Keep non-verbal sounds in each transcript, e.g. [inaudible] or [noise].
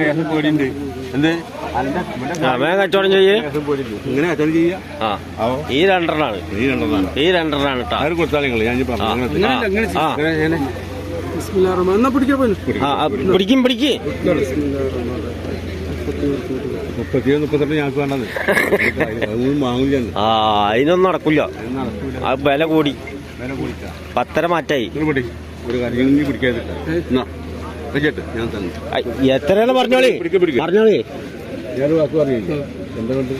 കച്ചവടം ചെയ്യേ. ഇങ്ങനെ കച്ചവടം ചെയ്യാ? ആ. ആവോ ഈ രണ്ടെണ്ണാണ്. ഈ രണ്ടെണ്ണാണ്. പിടിക്കും പിടിക്കും മുപ്പത്തിയേഴ് മുപ്പത്തെട്ട് ഞങ്ങൾക്ക് വേണ്ടത്. അതൊന്നും വാങ്ങില്ല ആ അതിനൊന്നും നടക്കില്ല നടക്കൂല. ആ വില കൂടി. പത്തര മാറ്റായി. ഒരു കാര്യം നീ ഞാൻ തന്നെ. എത്രയാണ് പറഞ്ഞോളി. പറഞ്ഞോളി. ഞാൻ വാക്ക് പറഞ്ഞില്ല? എന്താ കൊണ്ട്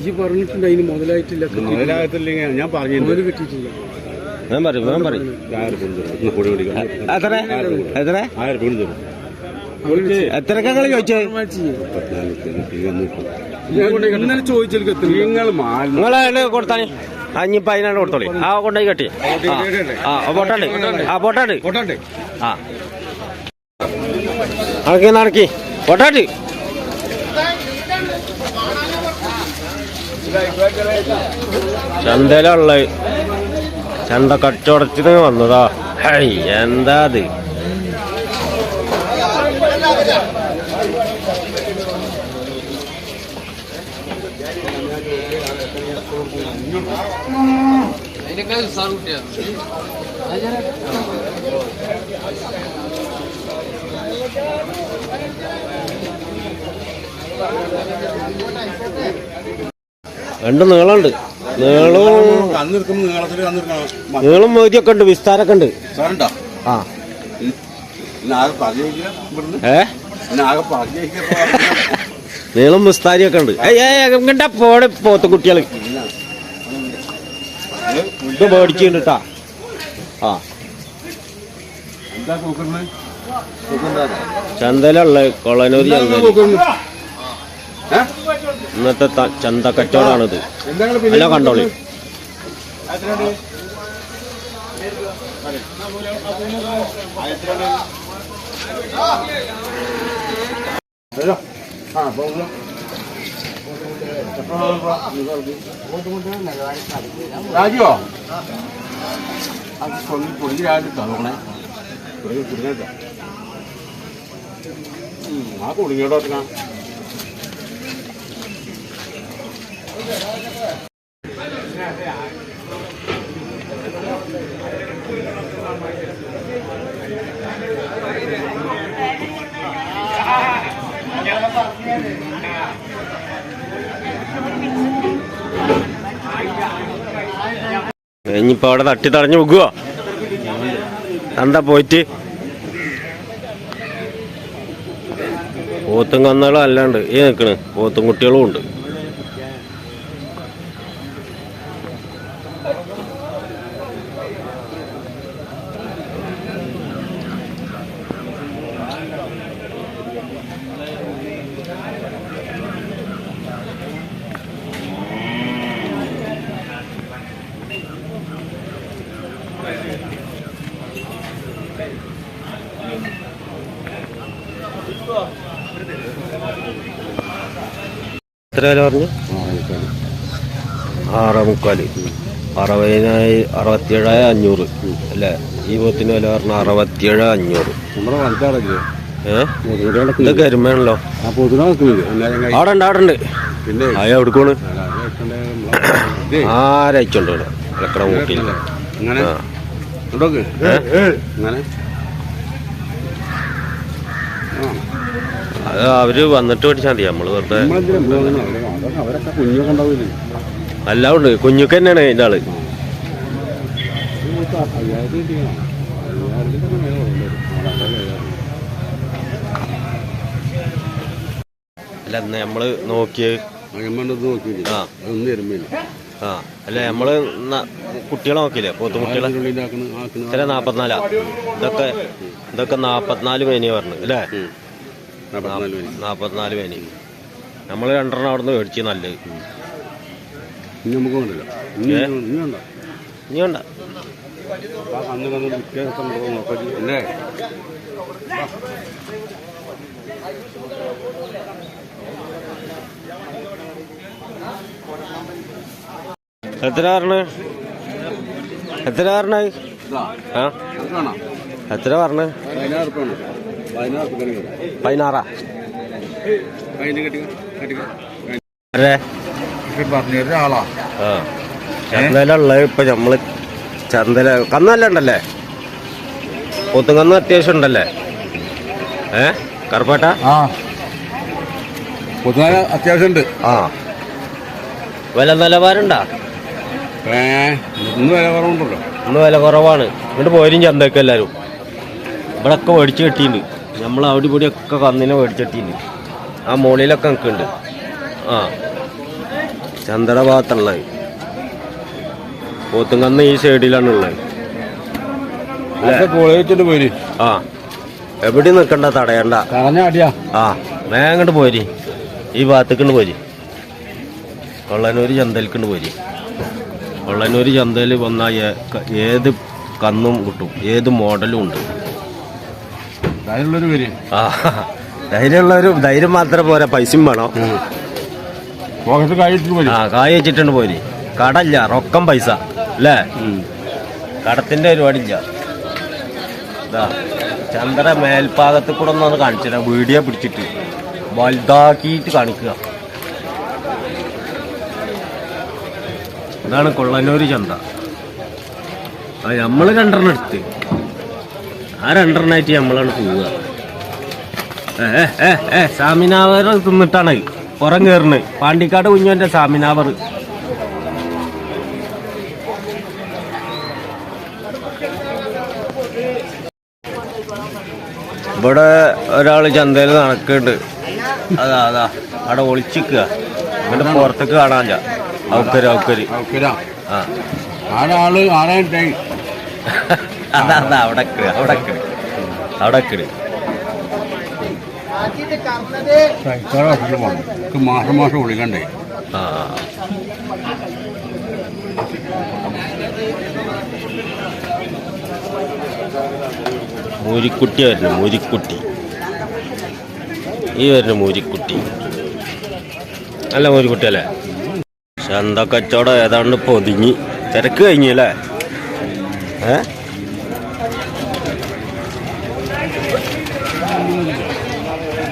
ഈ പറഞ്ഞിട്ടുണ്ട് അതിന് മുതലായിട്ടില്ല മുതലാകത്തില്ലെങ്കിൽ ഞാൻ പറഞ്ഞിട്ടുണ്ട് മുതൽ കിട്ടിയിട്ടില്ല. ഞാൻ പറയും ഞാൻ പറയും എത്ര? എത്ര? ആയിരം തരും ചോദിച്ചത് ഇന്നലെ നിങ്ങൾ കൊടുത്താണി. അഞ്ഞിപ്പോ അതിനാണ് കൊടുത്തോളി. ആ കൊണ്ടായി കെട്ടി. ആ ആ പോട്ടാണ്ട്. ആ പോട്ടാണ്ട്. ആ. നടക്കി നടക്കി. പോട്ടാണ്ട് ചന്തയിലുള്ള ചന്ത കച്ചവടത്തിന് വന്നതാ. ഹൈ എന്താ അത്? രണ്ട് നീളമുണ്ട്. നീളവും നീളം മോതിയൊക്കെ ഉണ്ട് വിസ്താരമൊക്കെ ഉണ്ട്. ആ. നീളം വിസ്താരിയൊക്കെ ഉണ്ട്. ഇങ്ങണ്ട പോടെ പോത്ത് കുട്ടികൾ. ഇത് മേടിച്ചിട്ടുണ്ട് കേട്ടാ ആ. എന്താ കൂക്കുന്നത് ചന്തയിലുള്ള കൊളനൂരി ചന്തയിൽ ഇന്നത്തെ ചന്ത കച്ചവടമാണിത് അല്ല കണ്ടോളി. രാജുവോ? അത് പൊങ്ങി പൊങ്ങി രാജു തന്നോണേ. കുടുങ്ങേട്ടോ ആ ഇനിയിപ്പോ അവിടെ തട്ടി തടഞ്ഞു വെക്കുവോ എന്താ പോയിട്ട്? പോത്തും കന്നുകളും അല്ലാണ്ട്. ഈ നിൽക്കണ് പോത്തും കുട്ടികളും ഉണ്ട്. എത്ര വില പറഞ്ഞു? ആറ് മുക്കാൽ അറുപതിനായി അറുപത്തിയേഴായ അഞ്ഞൂറ്. അല്ലേ? ഈ പോത്തിന് വില പറഞ്ഞ അറുപത്തിയേഴ് അഞ്ഞൂറ്. ഏഹ് നിൽക്കുന്നത് അവിടെ ഉണ്ട് അവിടെ ഉണ്ട്. അയ എവിടെക്കോണ് ആരയച്ചുണ്ട് ഇവിടെ ഇലക്കട മൂട്ടിൽ അവർ വന്നിട്ട് പഠിച്ചാൽ മതി. നമ്മൾ വെറുതെ എല്ലാം ഉണ്ട് കുഞ്ഞുക്ക് തന്നെയാണ് ഇതിന്റെ ആൾ. അല്ല ഇന്ന് നമ്മൾ നോക്കിയത് ആ. ആ. അല്ല നമ്മൾ കുട്ടികളെ നോക്കിയില്ലേ? പോത്തു കുട്ടികളെ ചില നാപ്പത്തിനാലാ. ഇതൊക്കെ ഇതൊക്കെ നാപ്പത്തിനാല് മേനിയ പറഞ്ഞു അല്ലേ? നാൽപ്പത്തിനാല് മണി നമ്മൾ രണ്ടെണ്ണം അവിടെ നിന്ന് മേടിച്ചു നല്ലത് ഇനി നമുക്ക് വേണ്ട. വ്യത്യാസം അല്ലേ? എത്ര പറഞ്ഞ എത്ര പറഞ്ഞ ആ? എത്ര പറഞ്ഞ പതിനാറ്. ഇപ്പൊ നമ്മൾ ചന്തല കന്നല്ല ഉണ്ടല്ലേ? പോത്തുകന്ന് അത്യാവശ്യം ഉണ്ടല്ലേ? ഏ? കറുപ്പേട്ട? അത്യാവശ്യം ഉണ്ട്. ആ. വില നിലവാരണ്ടാ ഏ ഇന്ന് വില കുറവുണ്ടല്ലോ. ഇന്ന് വില കുറവാണ്. ഇങ്ങോട്ട് പോരും ചന്തയൊക്കെ എല്ലാരും. ഇവിടെ ഒക്കെ മേടിച്ച് കെട്ടിയിട്ടുണ്ട് നമ്മൾ അവിടെ ഒക്കെ കന്നിനെ മേടിച്ച് കെട്ടിയിട്ടുണ്ട് ആ മുകളിലൊക്കെ നിൽക്കുന്നുണ്ട്. ആ. ചന്തട ഭാഗത്തുള്ളത് പോത്തും കന്ന് ഈ സൈഡിലാണ് ഉള്ളത്. പൊളിച്ചിട്ട് പോരി ആ. എവിടെ നിൽക്കണ്ട തടയണ്ട. ആ. അങ്ങോട്ട് പോരി. ഈ ഭാഗത്തേക്കൊണ്ട് പോരി. കൊള്ളനൂർ ചന്തയിലേക്കൊണ്ട് പോരി. കൊള്ളനൂർ ചന്തയിൽ വന്നാൽ ഏത് കന്നും കിട്ടും. ഏത് മോഡലും ഉണ്ട്. ആ ധൈര്യമുള്ളവരും ധൈര്യം മാത്രം പോരെ പൈസയും വേണം. ആ കായ് വെച്ചിട്ടുണ്ട് പോരി. കടല്ല റൊക്കം പൈസ അല്ലേ? കടത്തിന്റെ പരിപാടില്ല ചന്ദ്ര മേൽഭാഗത്ത് കൂടെ ഒന്നാണ് കാണിച്ചില്ല വീഡിയോ പിടിച്ചിട്ട്. വലുതാക്കിയിട്ട് കാണിക്കുക. ഇതാണ് കൊള്ളനൂര് ചന്ത. നമ്മൾ നമ്മൾ രണ്ടെണ്ണം എടുത്ത്. ആ രണ്ടെണ്ണമായിട്ട് നമ്മളാണ് പോവുക ഏ ഏ, ഏ ഏ സാമിനാവർ തിന്നിട്ടാണ്. പുറം കയറുന്നത് പാണ്ടിക്കാട് കുഞ്ഞോന്റെ സാമിനാവർ. ഇവിടെ ഒരാൾ ചന്തയിൽ നടക്കുന്നുണ്ട്. അതാ അതാ. അവിടെ ഒളിച്ചിക്കുക. എന്നിട്ട് പുറത്തേക്ക് കാണാനില്ല. ഔക്കര് ഔക്കര് ആ. ആരാൾ ആരായിട്ടായി [laughs] അതാ അതാ അവിടെ അവിടെ അവിടെ കിട്. മാസം മാസം വിളിക്കണ്ടേ? ആ മൂരിക്കുട്ടി വരുന്നു മൂരിക്കുട്ടി. ഈ വരുന്നു മൂരിക്കുട്ടി. അല്ല മൂരിക്കുട്ടി അല്ലേ? ചന്ത കച്ചവടം? ഏതാണ്ട് പൊതിഞ്ഞ്. തിരക്ക് കഴിഞ്ഞു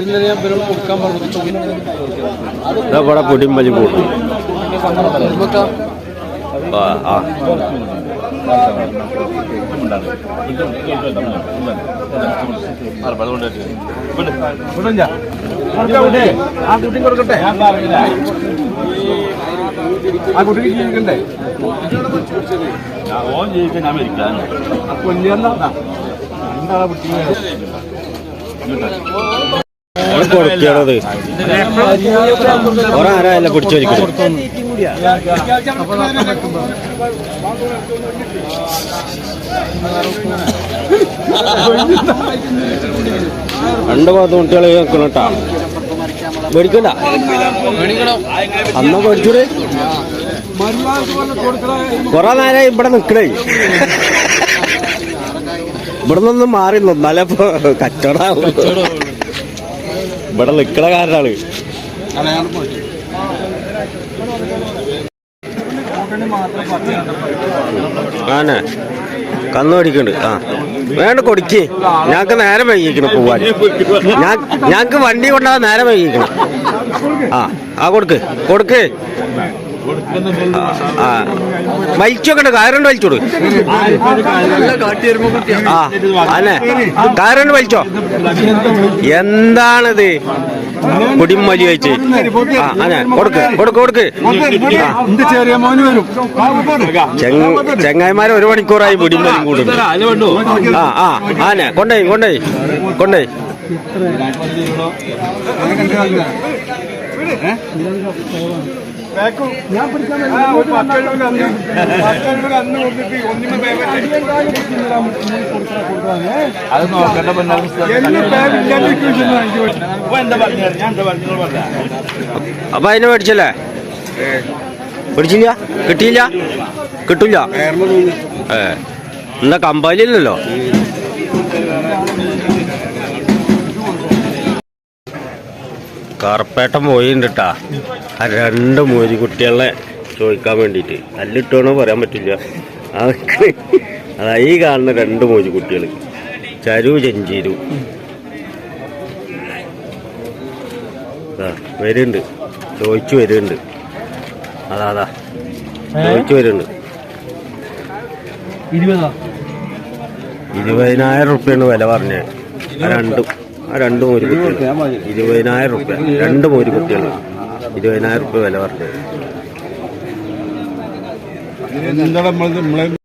ഇന്നലെ ഞാൻ ഇവരോട് കൊടുക്കാൻ പറഞ്ഞു ഇവിടെ കൂടും. ആ ആ. ആ കുട്ടി കൊടുക്കട്ടെ ആ. കുട്ടിക്ക് ജീവിക്കണ്ടേ ഓൻ ജീവിക്കാൻ ഞാൻ മരിക്കാൻ കൊടുക്കണത് പിടിച്ചു വലിക്കണം രണ്ട് പത്ത് കുട്ടികളെ കേൾക്കണം കേട്ടാ. മേടിക്കണ്ട അന്ന മേടിച്ചൂടെ കൊറേ നേരം ഇവിടെ നിക്കണേ. ഇവിടെ നിന്നൊന്നും മാറി നിന്നാലേ കച്ചവടം ഇവിടെ നിൽക്കണ കാരനാണ് ആനെ കന്നു മേടിക്കണ്ട് ആ. വേണ്ട കൊടുക്ക്. ഞങ്ങക്ക് നേരം വൈകിക്കണം പോവാൻ. ഞങ്ങൾക്ക് വണ്ടി കൊണ്ടാ നേരം വൈകിക്കണം. ആ ആ കൊടുക്ക്. കൊടുക്ക്. വലിച്ചോക്കണ്ട കാരണ്ട് വലിച്ചോട്. ആ അല്ലേ? കാരണ്ട് വലിച്ചോ. എന്താണിത്? കുടിമലി വെച്ച്. ആ അതെ കൊടുക്ക് കൊടുക്ക് കൊടുക്ക്. ചെങ്ങായിമാരെ ഒരു മണിക്കൂറായി പിടിമലും കൂടുന്നു. ആ ആ ആനെ കൊണ്ടേ കൊണ്ടേ കൊണ്ടേ ഞാൻ പിടിക്കാൻ അത് നോക്കട്ടെ എന്താ പറഞ്ഞു ഞാൻ എന്താ പറഞ്ഞു പറഞ്ഞ. അപ്പൊ അതിനെ മേടിച്ചല്ലേ പിടിച്ചില്ല? കിട്ടിയില്ല? കിട്ടില്ല? ഏ. എന്നാ കമ്പാലില്ലല്ലോ ഇല്ലല്ലോ പോയിട്ടുണ്ട് ട്ടാ. ആ രണ്ട് മോരി കുട്ടികളെ ചോദിക്കാൻ വേണ്ടിയിട്ട്. അല്ലിട്ടോണോ പറയാൻ പറ്റില്ല. അതൊക്കെ അതാ ഈ കാണുന്ന രണ്ട് മോരി കുട്ടികൾ ചരു ചെഞ്ചീരു വരുന്നുണ്ട് ചോദിച്ചു വരുന്നുണ്ട് അതാ അതാ. ചോദിച്ചു വരുന്നുണ്ട് ഇരുപതാ? ഇരുപതിനായിരം റുപ്യാണ് വില പറഞ്ഞത് ആ രണ്ടും ആ രണ്ട് ഒരു കുട്ടികൾ ഇരുപതിനായിരം റുപ്യ. രണ്ട് ഒരു കുട്ടികൾ ഇരുപതിനായിരം രൂപ വില പറഞ്ഞത്